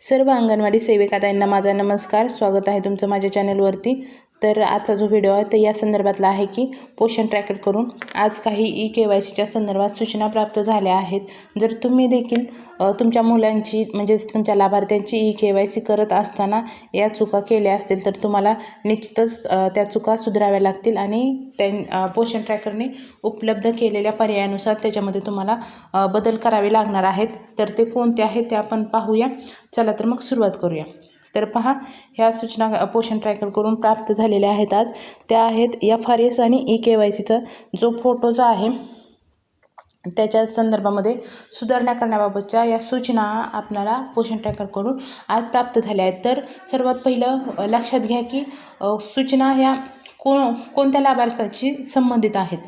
सर्व अंगणवाडी सेविकाताईंना माझा नमस्कार. स्वागत आहे तुमचं माझ्या चॅनलवरती तर आजचा जो व्हिडिओ आहे तर या संदर्भातला आहे की पोषण ट्रॅकर करून आज काही ई के वाय सीच्या संदर्भात सूचना प्राप्त झाल्या आहेत. जर तुम्ही देखील तुमच्या मुलांची म्हणजे तुमच्या लाभार्थ्यांची ई के वाय सी करत असताना या चुका केल्या असतील तर तुम्हाला निश्चितच त्या चुका सुधाराव्या लागतील आणि त्यां पोषण ट्रॅकरने उपलब्ध केलेल्या पर्यायानुसार त्याच्यामध्ये तुम्हाला बदल करावे लागणार आहेत. तर ते कोणते आहेत ते आपण पाहूया. चला तर मग सुरुवात करूया. तर पहा ह्या सूचना पोषण ट्रॅकर करून प्राप्त झालेल्या आहेत आज. त्या आहेत एफ आर एस आणि ई के वाय सीचा जो फोटोचा आहे त्याच्या संदर्भामध्ये सुधारणा करण्याबाबतच्या या सूचना आपल्याला पोषण ट्रॅकरकडून आज प्राप्त झाल्या आहेत. तर सर्वात पहिलं लक्षात घ्या की सूचना ह्या को कोणत्या लाभार्थ्याशी संबंधित आहेत?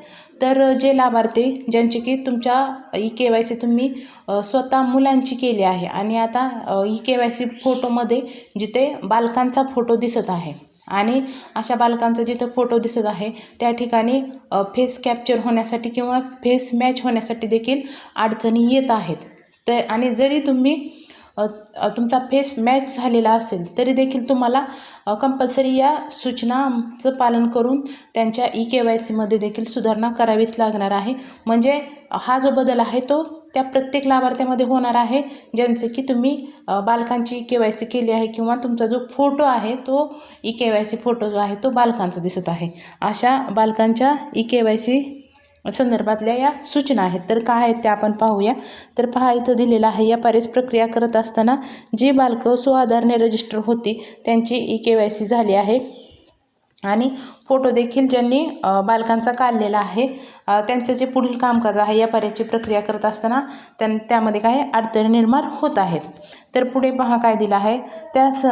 तर जे लाभार्थी ज्यांची की तुमच्या ई के वाय सी तुम्ही स्वतः मुलांची केली आहे आणि आता ई के वाय सी फोटोमध्ये जिथे बालकांचा फोटो दिसत आहे आणि अशा बालकांचा जिथं फोटो दिसत आहे त्या ठिकाणी फेस कॅप्चर होण्यासाठी किंवा फेस मॅच होण्यासाठी देखील अडचणी येत आहेत. तर आणि जरी तुम्ही तुमचा फेस मॅच झालेला असेल तरी देखील तुम्हाला कंपल्सरी या सूचनाचं पालन करून त्यांच्या ई के वाय सीमध्ये देखील सुधारणा करावीच लागणार आहे. म्हणजे हा जो बदल आहे तो त्या प्रत्येक लाभार्थ्यामध्ये होणार आहे ज्यांचे की तुम्ही बालकांची ई के वाय सी केली आहे किंवा तुमचा जो फोटो आहे तो E K Y C photo जो आहे तो बालकांचा दिसत आहे. अशा बालकांच्या ई के वाय सी संदर्भातल्या या सूचना आहेत. तर काय आहेत त्या आपण पाहूया. तर पहा इथं दिलेलं आहे या पारेस प्रक्रिया करत असताना जी बालकं स्वआधारने रजिस्टर होती त्यांची ई के वाय सी झाली आहे. आणि फोटो देखील ज्यांनी बालकांचा काढलेला आहे त्यांचं जे पुढील कामकाज आहे या पर्याची प्रक्रिया करत असताना त्यां त्यामध्ये काही अडचणी निर्माण होत आहेत. तर पुढे पहा काय दिलं आहे. त्या स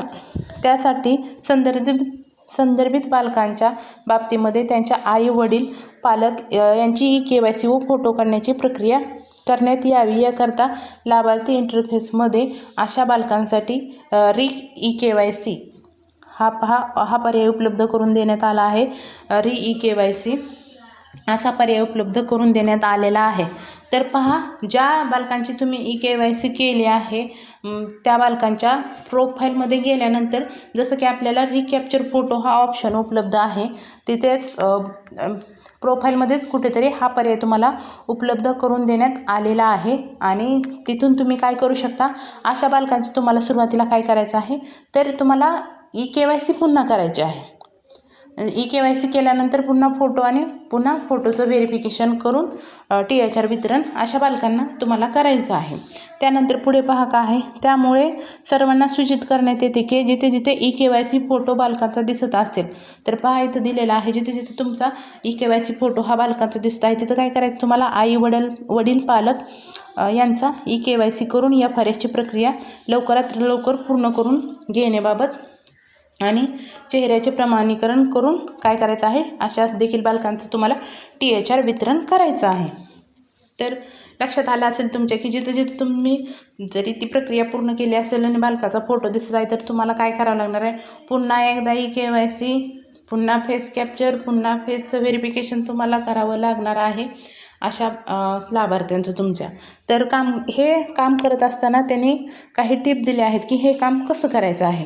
त्यासाठी संदर्भित संदर्भित बालकांच्या बाबतीमध्ये त्यांच्या आई वडील पालक यांची ई के वाय सी व फोटो काढण्याची प्रक्रिया करण्यात यावी. याकरता लाभार्थी इंटरफेसमध्ये अशा बालकांसाठी री ई के वाय सी हा पहा हा पर्याय उपलब्ध करून देण्यात आला आहे. री ई के वाय सी असा पर्याय उपलब्ध करून देण्यात आलेला आहे. तर पहा ज्या बालकांची तुम्ही ई के वाय सी केली आहे त्या बालकांच्या प्रोफाईलमध्ये गेल्यानंतर जसं की आपल्याला रिकॅप्चर फोटो हा ऑप्शन उपलब्ध आहे तिथेच प्रोफाईलमध्येच कुठेतरी हा पर्याय तुम्हाला उपलब्ध करून देण्यात आलेला आहे. आणि तिथून तुम्ही काय करू शकता? अशा बालकांची तुम्हाला सुरुवातीला काय करायचं आहे? तर तुम्हाला ई के वाय सी पुन्हा करायची आहे. ई के वाय सी केल्यानंतर पुन्हा फोटो आणि पुन्हा फोटोचं व्हेरिफिकेशन करून टी एच आर वितरण अशा बालकांना तुम्हाला करायचं आहे. त्यानंतर पुढे पहा का आहे. त्यामुळे सर्वांना सूचित करण्यात येते की जिथे जिथे E K Y C photo बालकांचा दिसत असेल तर पहा इथं दिलेला आहे. जिथे जिथे तुमचा E K Y C photo हा बालकांचा दिसत आहे तिथं काय करायचं? तुम्हाला आई वडील वडील पालक यांचा ई के वाय सी करून या फऱ्याची प्रक्रिया लवकरात लवकर पूर्ण करून घेण्याबाबत आणि चेहऱ्याचे प्रमाणीकरण करून काय करायचं आहे? अशा देखील बालकांचं तुम्हाला टी एच आर वितरण करायचं आहे. तर लक्षात आलं असेल तुमच्या की जिथं जिथं तुम्ही जरी ती प्रक्रिया पूर्ण केली असेल आणि बालकाचा फोटो दिसत आहे तर तुम्हाला काय करावं लागणार आहे? पुन्हा एकदा ई के वाय सी पुन्हा फेस कॅप्चर पुन्हा फेसचं व्हेरिफिकेशन तुम्हाला करावं लागणार आहे अशा लाभार्थ्यांचं तुमच्या. तर काम हे काम करत असताना त्यांनी काही टिप दिल्या आहेत की हे काम कसं करायचं आहे?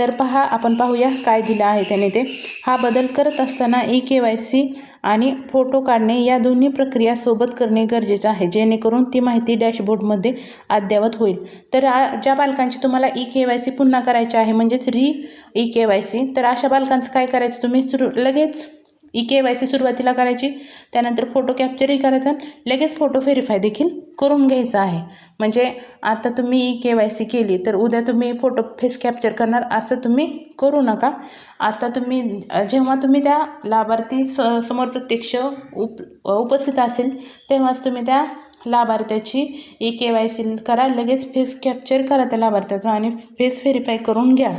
तर पहा आपण पाहूया काय दिलं आहे त्याने ते. हा बदल करत असताना ई के वाय सी आणि फोटो काढणे या दोन्ही प्रक्रिया सोबत करणे गरजेचं आहे जेणेकरून ती माहिती डॅशबोर्डमध्ये अद्ययावत होईल. तर आ- ज्या बालकांची तुम्हाला ई के वाय सी पुन्हा करायची आहे म्हणजेच री ई के वाय सी तर अशा बालकांचं काय करायचं तुम्ही सुरू लगेच ई के वाय सी सुरुवातीला करायची त्यानंतर फोटो कॅप्चरही करायचा लगेच फोटो व्हेरीफाय देखील करून घ्यायचा आहे. म्हणजे आता तुम्ही ई के वाय सी केली तर उद्या तुम्ही फोटो फेस कॅप्चर करणार असं तुम्ही करू नका. आता तुम्ही जेव्हा तुम्ही त्या लाभार्थी स समोर प्रत्यक्ष उप उपस्थित असेल तेव्हाच तुम्ही त्या लाभार्थ्याची ई के वाय सी करा लगेच फेस कॅप्चर करा त्या लाभार्थ्याचा आणि फेस व्हेरीफाय करून घ्या.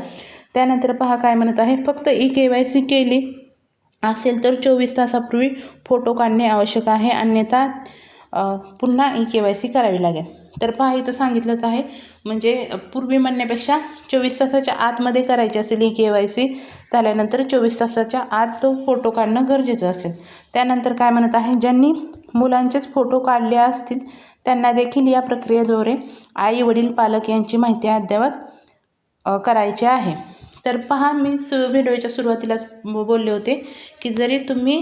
त्यानंतर पहा काय म्हणत आहे फक्त ई के वाय सी केली. असेल तर चोवीस तासापूर्वी फोटो काढणे आवश्यक आहे. अन्यथा पुन्हा ई के वाय सी करावी लागेल. तर पहा इथं सांगितलंच आहे. म्हणजे पूर्वी म्हणण्यापेक्षा चोवीस तासाच्या आतमध्ये करायची असेल ई के वाय सी झाल्यानंतर चोवीस तासाच्या आत तो फोटो काढणं गरजेचं असेल. त्यानंतर काय म्हणत आहे? ज्यांनी मुलांचेच फोटो काढले असतील त्यांना देखील या प्रक्रियेद्वारे आई वडील पालक यांची माहिती अद्ययावत करायची आहे. तर पहा मी सु व्हिडिओच्या सुरुवातीलाच बोलले होते की जरी तुम्ही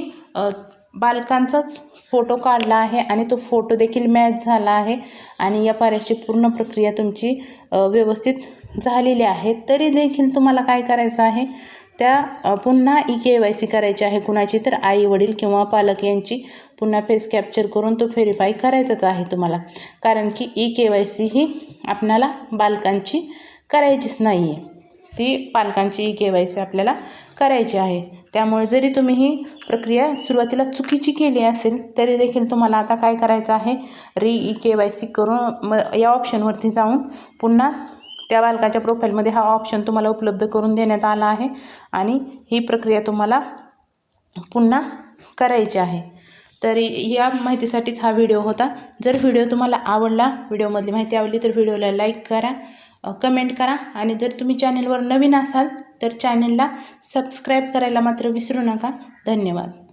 बालकांचाच फोटो काढला आहे आणि तो फोटो देखील मॅच झाला आहे आणि या पाऱ्याची पूर्ण प्रक्रिया तुमची व्यवस्थित झालेली आहे तरी देखील तुम्हाला काय करायचं आहे? त्या पुन्हा ई के वाय सी करायची आहे कुणाची तर आई वडील किंवा पालक यांची. पुन्हा फेस कॅप्चर करून तो व्हेरीफाय करायचाच आहे तुम्हाला. कारण की ई के वाय सी ही आपणाला बालकांची करायचीच नाही आहे ती पालकांची ई के वाय सी आपल्याला करायची आहे. त्यामुळे जरी तुम्ही ही प्रक्रिया सुरुवातीला चुकीची केली असेल तरी देखील तुम्हाला आता काय करायचं आहे? री ई के वाय सी करून म या ऑप्शनवरती जाऊन पुन्हा त्या बालकाच्या प्रोफाईलमध्ये हा ऑप्शन तुम्हाला उपलब्ध करून देण्यात आला आहे आणि ही प्रक्रिया तुम्हाला पुन्हा करायची आहे. तरी या माहितीसाठीच हा व्हिडिओ होता. जर व्हिडिओ तुम्हाला आवडला व्हिडिओमधली माहिती आवडली तर व्हिडिओला लाईक करा. कमेंट करा. आणि जर तुम्ही चॅनलवर नवीन असाल तर चॅनलला सबस्क्राईब करायला मात्र विसरू नका. धन्यवाद.